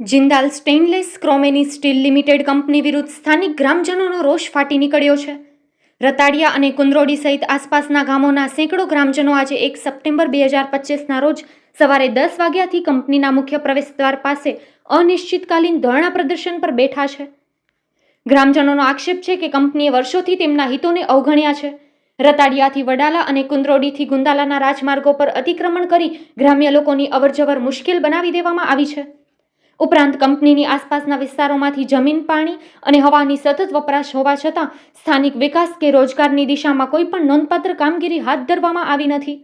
Jindal stainless Chromeni steel limited company વિરુદ્ધ સ્થાનિક ગ્રામજનોનો રોષ ફાટી નીકળ્યો છે. રતાડિયા અને કુંદરોડી સહિત આસપાસના ગામોના સેંકડો ગ્રામજનો આજે એક સપ્ટેમ્બર બે હજાર પચીસના રોજ સવારે દસ વાગ્યાથી કંપનીના મુખ્ય પ્રવેશદ્વાર પાસે અનિશ્ચિતકાલીન ધરણા પ્રદર્શન પર બેઠા છે. ગ્રામજનોનો આક્ષેપ છે કે કંપનીએ વર્ષોથી તેમના હિતોને અવગણ્યા છે. રતાડિયાથી વડાલા અને કુંદરોડીથી ગુંદાલાના રાજમાર્ગો પર અતિક્રમણ કરી ગ્રામ્ય લોકોની અવરજવર મુશ્કેલ બનાવી દેવામાં આવી છે. ઉપરાંત કંપનીની આસપાસના વિસ્તારોમાંથી જમીન, પાણી અને હવાની સતત વપરાશ હોવા છતાં સ્થાનિક વિકાસ કે રોજગારની દિશામાં કોઈ પણ નોંધપાત્ર કામગીરી હાથ ધરવામાં આવી નથી.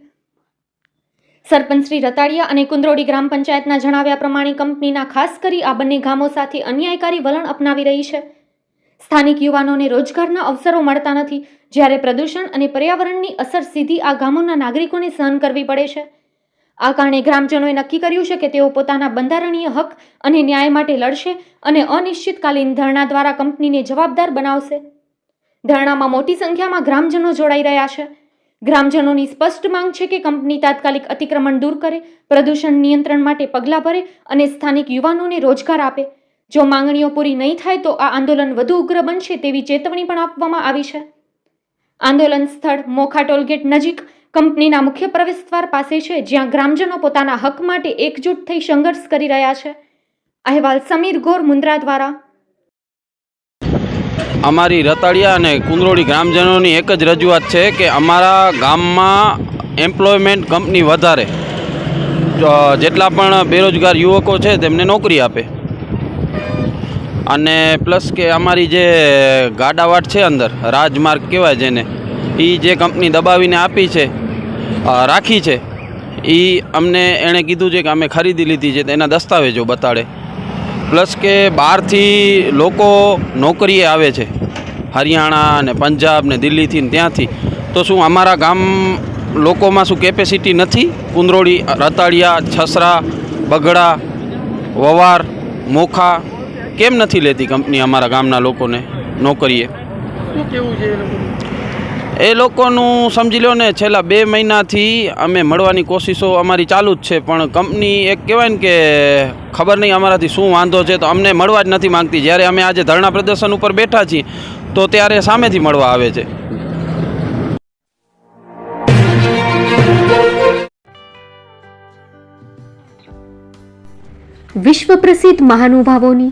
સરપંચ શ્રી રતાડિયા અને કુંદરોડી ગ્રામ પંચાયતના જણાવ્યા પ્રમાણે કંપનીના ખાસ કરી આ બંને ગામો સાથે અન્યાયકારી વલણ અપનાવી રહી છે. સ્થાનિક યુવાનોને રોજગારના અવસરો મળતા નથી, જ્યારે પ્રદૂષણ અને પર્યાવરણની અસર સીધી આ ગામોના નાગરિકોને સહન કરવી પડે છે. આ કારણે ગ્રામજનોએ નક્કી કર્યું છે કે તેઓ પોતાના બંધારણીય હક અને ન્યાય માટે લડશે અને અનિશ્ચિતકાલીન ધરણા દ્વારા કંપનીને જવાબદાર બનાવશે. ધરણામાં મોટી સંખ્યામાં ગ્રામજનો જોડાઈ રહ્યા છે. ગ્રામજનોની સ્પષ્ટ માંગ છે કે કંપની તાત્કાલિક અતિક્રમણ દૂર કરે, પ્રદૂષણ નિયંત્રણ માટે પગલાં ભરે અને સ્થાનિક યુવાનોને રોજગાર આપે. જો માંગણીઓ પૂરી નહીં થાય તો આ આંદોલન વધુ ઉગ્ર બનશે તેવી ચેતવણી પણ આપવામાં આવી છે. આંદોલન સ્થળ મોખા ટોલગેટ નજીક કંપનીના મુખ્ય પ્રવેશદ્વાર પાસે છે, જ્યાં ગ્રામજનો પોતાના હક માટે એકજૂટ થઈ સંઘર્ષ કરી રહ્યા છે. અહેવાલ સમીર ગોર મુન્દ્રા દ્વારા અમારી રતાળિયા અને કુંદરોળી ગ્રામજનોની એક જ રજૂઆત છે કે અમારા ગામમાં એમ્પ્લોયમેન્ટ કંપની વધારે. જેટલા પણ બેરોજગાર યુવકો છે, તેમને નોકરી આપે. અને પ્લસ કે અમારી જે ગાડાવાટ છે અંદર, રાજમાર્ગ કહેવાય જેને એ જે કંપની દબાવીને આપી છે રાખી છે એ અમને એણે કીધું છે કે અમે ખરીદી લીધી છે તેના દસ્તાવેજો બતાડે. પ્લસ કે બહારથી લોકો નોકરીએ આવે છે, હરિયાણા ને પંજાબ ને દિલ્હીથી ને ત્યાંથી. તો શું અમારા ગામ લોકોમાં શું કેપેસિટી નથી? કુંદરોડી રતાળિયા, છસરા, બગડા, વવાર, મોખા, કેમ નથી લેતી કંપની અમારા ગામના લોકોને નોકરીએ? કેવું છે એ લોકોનું સમજી લો ને, છેલ્લા બે મહિનાથી અમે મળવાની કોશિશો અમારી ચાલુ જ છે, પણ કંપની એક કહેવાય ને કે ખબર નહીં અમારાથી શું વાંધો છે, તો અમને મળવા જ નથી માંગતી. જ્યારે અમે આજે ધરણા પ્રદર્શન ઉપર બેઠા છીએ, તો ત્યારે સામેથી મળવા આવે છે. વિશ્વ પ્રસિદ્ધ મહાનુભાવોની